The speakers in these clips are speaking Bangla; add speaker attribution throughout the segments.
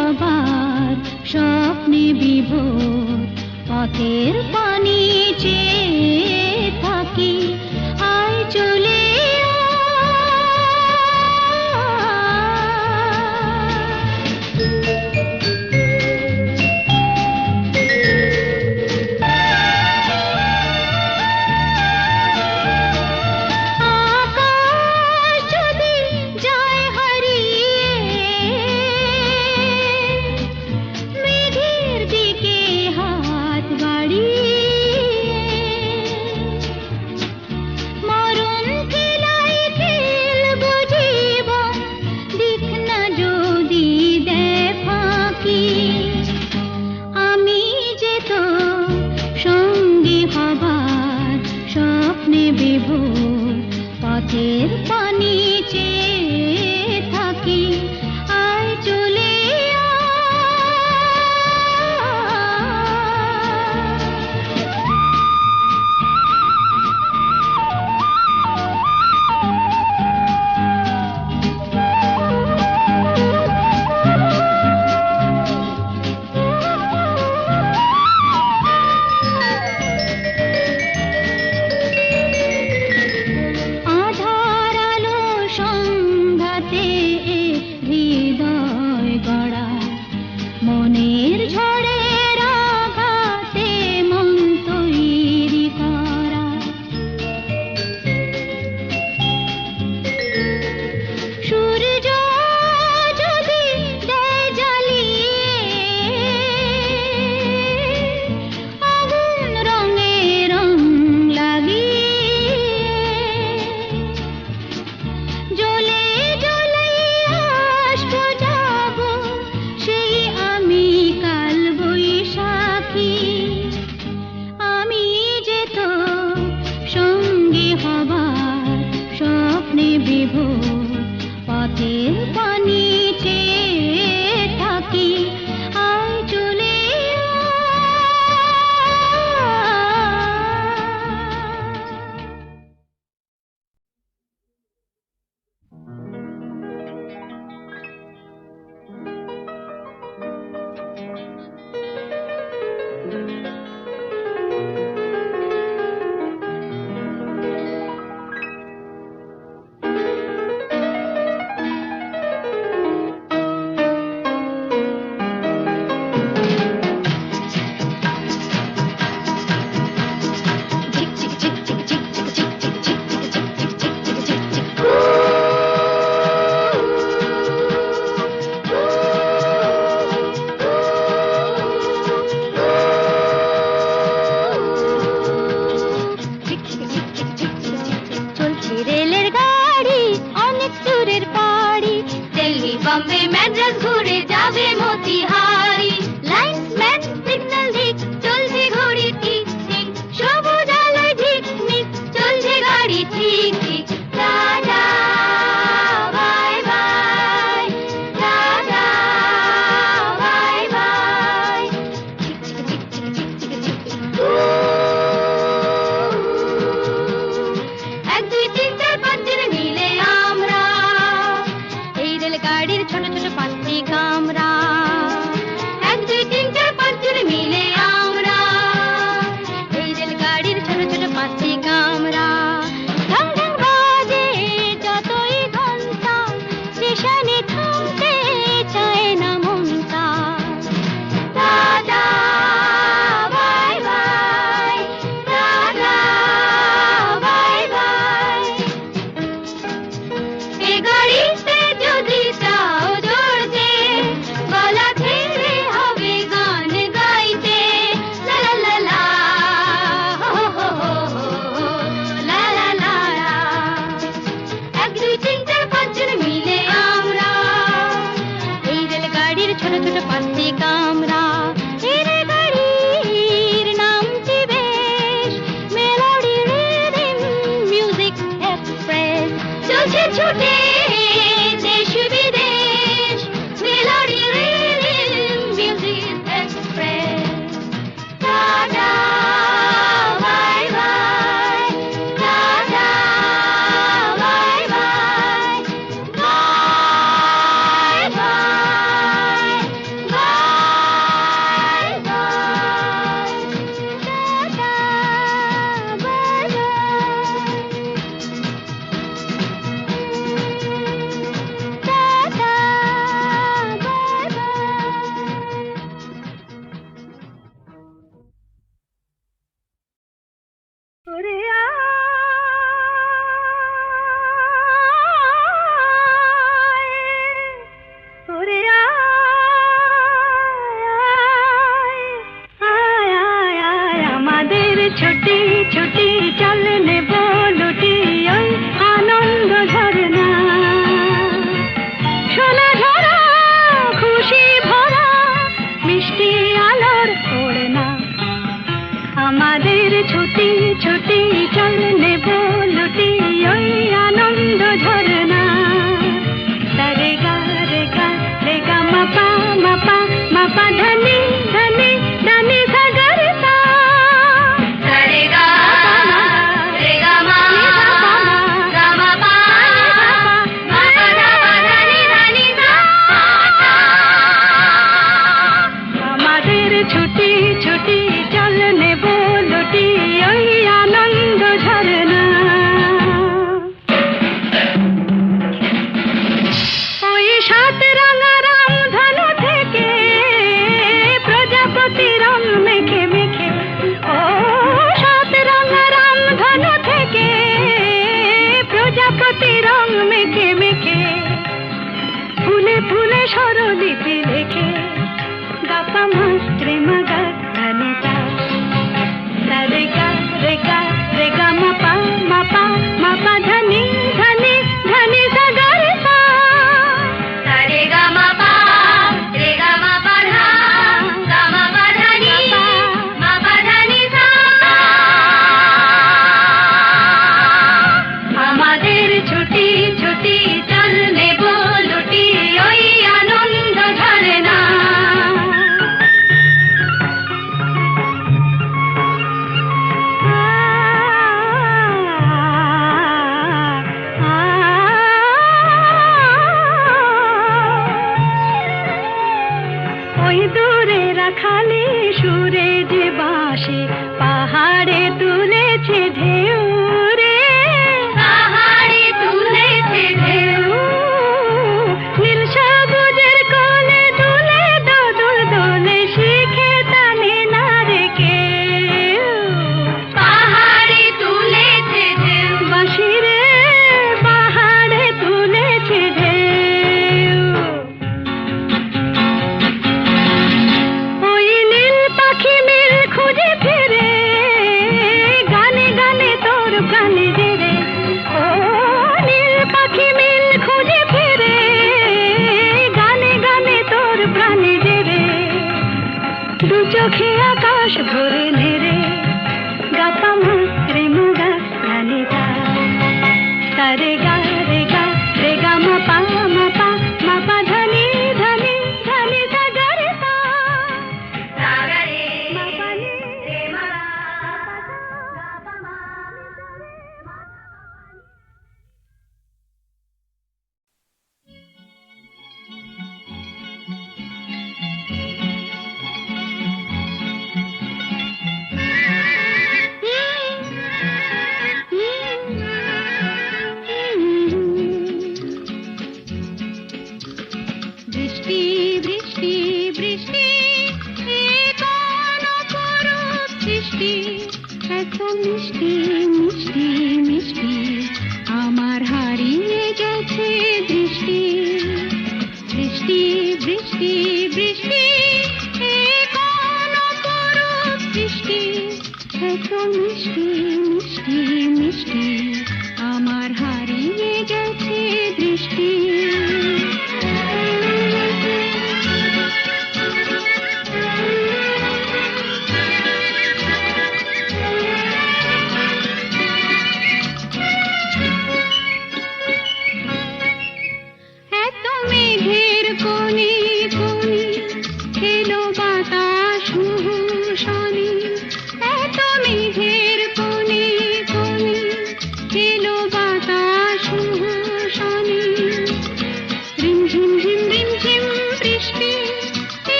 Speaker 1: আবার স্বপ্নে বিভোর পথের পানি চেয়ে
Speaker 2: चेरता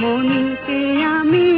Speaker 3: মনকে আমি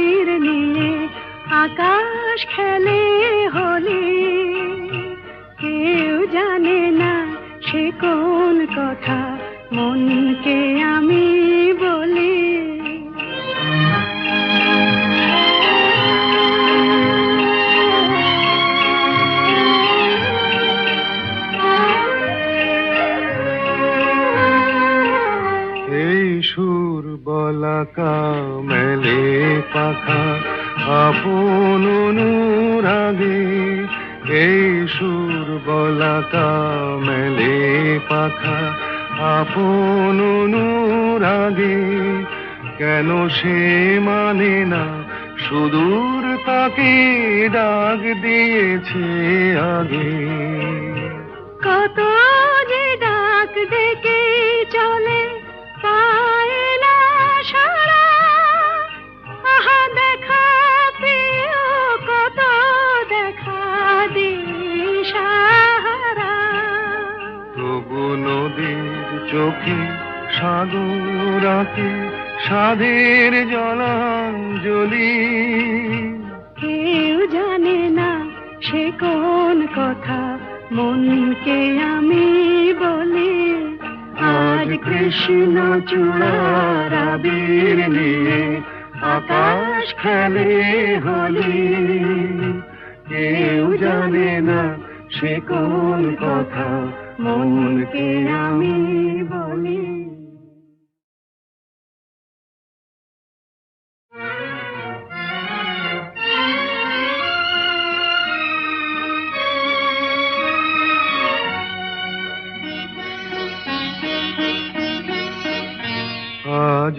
Speaker 3: আকাশ খেলে হলে কেউ জানে না সে কোন কথা মনকে
Speaker 2: সে মানে না সুদূর তাকে ডাক দিয়েছে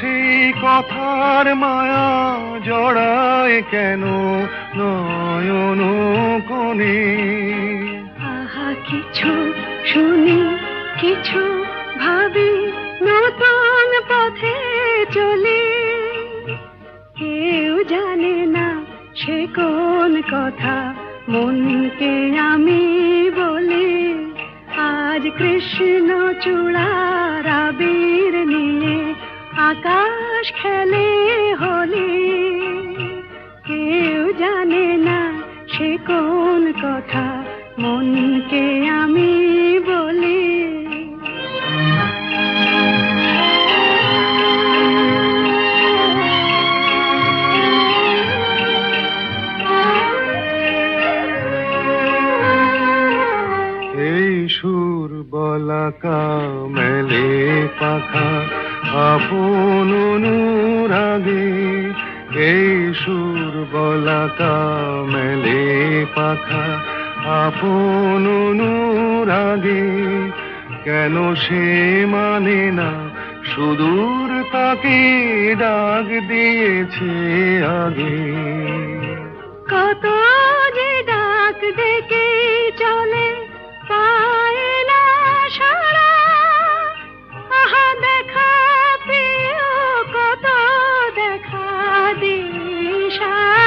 Speaker 2: সেই কথার মায়া জড়ায় কেন? নয়ন কোণে।
Speaker 3: আহা, কিছু শুনি, কিছু ভাবি, নতুন পথে চলি। কেউ জানে না সে কোন কথা, মনকে আমি বলি। আজ কৃষ্ণ চূড়ার আবির নিয়ে আকাশ খেলে হলে কেউ জানে না সে কোন কথা। মনকে আমি
Speaker 2: সে মানে না সুদূর তাকে ডাক দিয়েছে আগে।
Speaker 3: কত যে ডাক ডেকে চলে পায় না সারা। আহা দেখা প্রিয় কত দেখা দিশাহারা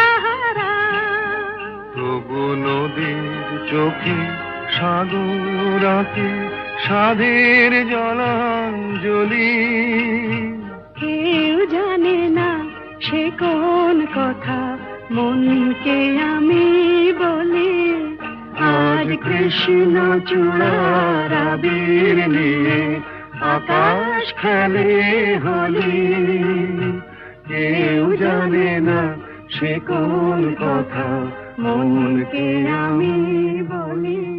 Speaker 2: তবু নদীর চোখে সাগর আঁকে সাধের জলাঞ্জলি।
Speaker 3: কেউ জানে না সে কোন কথা, মনকে আমি বলি। আজ কৃষ্ণ চূড়ার নিয়ে আকাশ খেলে হলি।
Speaker 2: কেউ জানে না সে কোন কথা,
Speaker 3: মনকে আমি বলি।